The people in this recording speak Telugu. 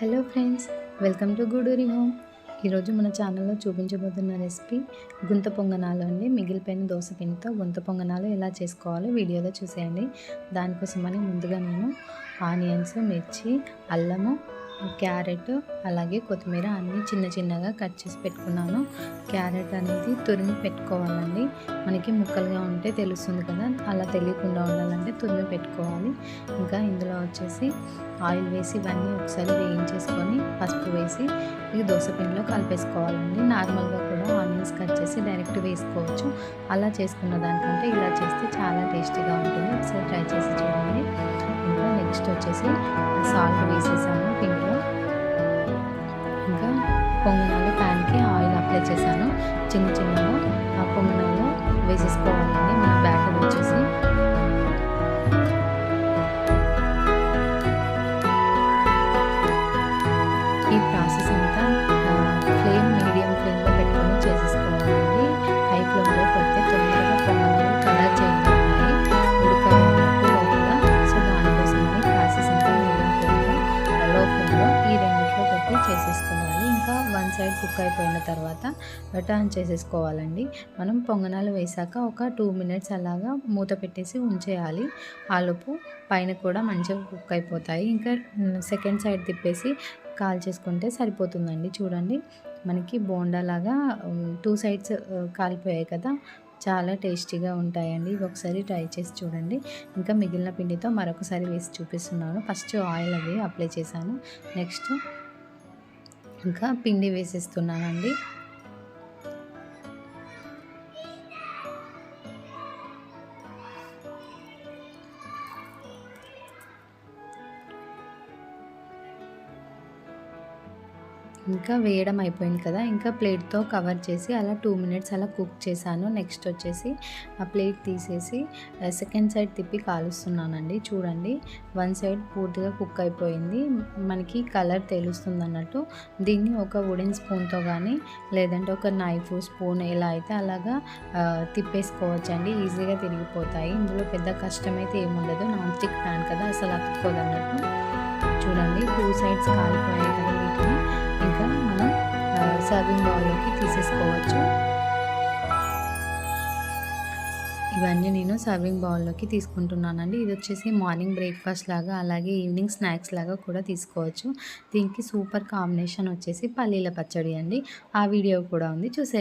Hello friends welcome to Guduri home. ఈరోజు మన ఛానల్లో చూపించబోతున్న రెసిపీ గుంత పొంగనాలు అండి. మిగిలిపోయిన దోశ పిండితో గుంత పొంగనాలు ఎలా చేసుకోవాలో వీడియోలో చూసేయండి. దానికోసమని ముందుగా నేను ఆనియన్స్ మిర్చి అల్లము క్యారెట్ అలాగే కొత్తిమీర అన్నీ చిన్న చిన్నగా కట్ చేసి పెట్టుకున్నాను. క్యారెట్ అనేది తురిమి పెట్టుకోవాలండి. మనకి ముక్కలుగా ఉంటే తెలుస్తుంది కదా అలా తెలియకుండా ఉండాలంటే తురిమి పెట్టుకోవాలి. ఇంకా ఇందులో వచ్చేసి ఆయిల్ వేసి ఇవన్నీ ఒకసారి వేయించేసుకొని పసుపు వేసి ఇది పిండిలో కలిపేసుకోవాలండి. నార్మల్గా కూడా ఆనియన్స్ కట్ చేసి డైరెక్ట్ వేసుకోవచ్చు. అలా చేసుకున్న దానికంటే ఇలా చేస్తే చాలా టేస్టీగా ఉంటుంది. ఒకసారి ట్రై చేసి చూడండి. ఇంకా నెక్స్ట్ వచ్చేసి సాల్ట్ వేసేసాను పిండి ఇంకా పొంగనాలు ప్యాన్కి ఆయిల్ అప్లై చేశాను. చిన్న చిన్నగా ఆ పొంగనాలు వేసేసుకోవాలండి. మన బ్యాటర్ వచ్చేసి. చేసేసుకోవాలి ఇంకా వన్ సైడ్ కుక్ అయిపోయిన తర్వాత టర్న్ చేసేసుకోవాలండి. మనం పొంగనాలు వేసాక ఒక టూ మినిట్స్ అలాగా మూత పెట్టేసి ఉంచేయాలి. ఆలోపు పైన కూడా మంచిగా కుక్ అయిపోతాయి. ఇంకా సెకండ్ సైడ్ తిప్పేసి కాల్ చేసుకుంటే సరిపోతుందండి. చూడండి మనకి బోండాలాగా టూ సైడ్స్ కాలిపోయాయి కదా. చాలా టేస్టీగా ఉంటాయండి. ఇవి ఒకసారి ట్రై చేసి చూడండి. ఇంకా మిగిలిన పిండితో మరొకసారి వేసి చూపిస్తున్నాను. ఫస్ట్ ఆయిల్ అవి అప్లై చేశాను. నెక్స్ట్ ఇంకా పిండి వేసేస్తున్నానండి. ఇంకా వేయడం అయిపోయింది కదా ఇంకా ప్లేట్తో కవర్ చేసి అలా టూ మినిట్స్ అలా కుక్ చేశాను. నెక్స్ట్ వచ్చేసి ఆ ప్లేట్ తీసేసి సెకండ్ సైడ్ తిప్పి కాలుస్తున్నానండి. చూడండి వన్ సైడ్ పూర్తిగా కుక్ అయిపోయింది. మనకి కలర్ తెలుస్తుంది అన్నట్టు. దీన్ని ఒక వుడెన్ స్పూన్తో కానీ లేదంటే ఒక నైఫ్ స్పూన్ ఎలా అయితే అలాగా తిప్పేసుకోవచ్చు అండి ఈజీగా తిరిగిపోతాయి. ఇందులో పెద్ద కష్టమైతే ఏముండదు నాన్ స్టిక్ ప్యాన్ కదా అసలు అతుక్కోదు చూడండి టూ సైడ్స్ కాలిపోయాయి కదా. ఇంకా మనం సర్వింగ్ బౌల్లోకి తీసేసుకోవచ్చు. ఇవన్నీ నేను సర్వింగ్ బౌల్లోకి తీసుకుంటున్నానండి. ఇది వచ్చేసి మార్నింగ్ బ్రేక్ఫాస్ట్ లాగా అలాగే ఈవినింగ్ స్నాక్స్ లాగా కూడా తీసుకోవచ్చు. దీనికి సూపర్ కాంబినేషన్ వచ్చేసి పల్లీల పచ్చడి అండి. ఆ వీడియో కూడా ఉంది. చూసే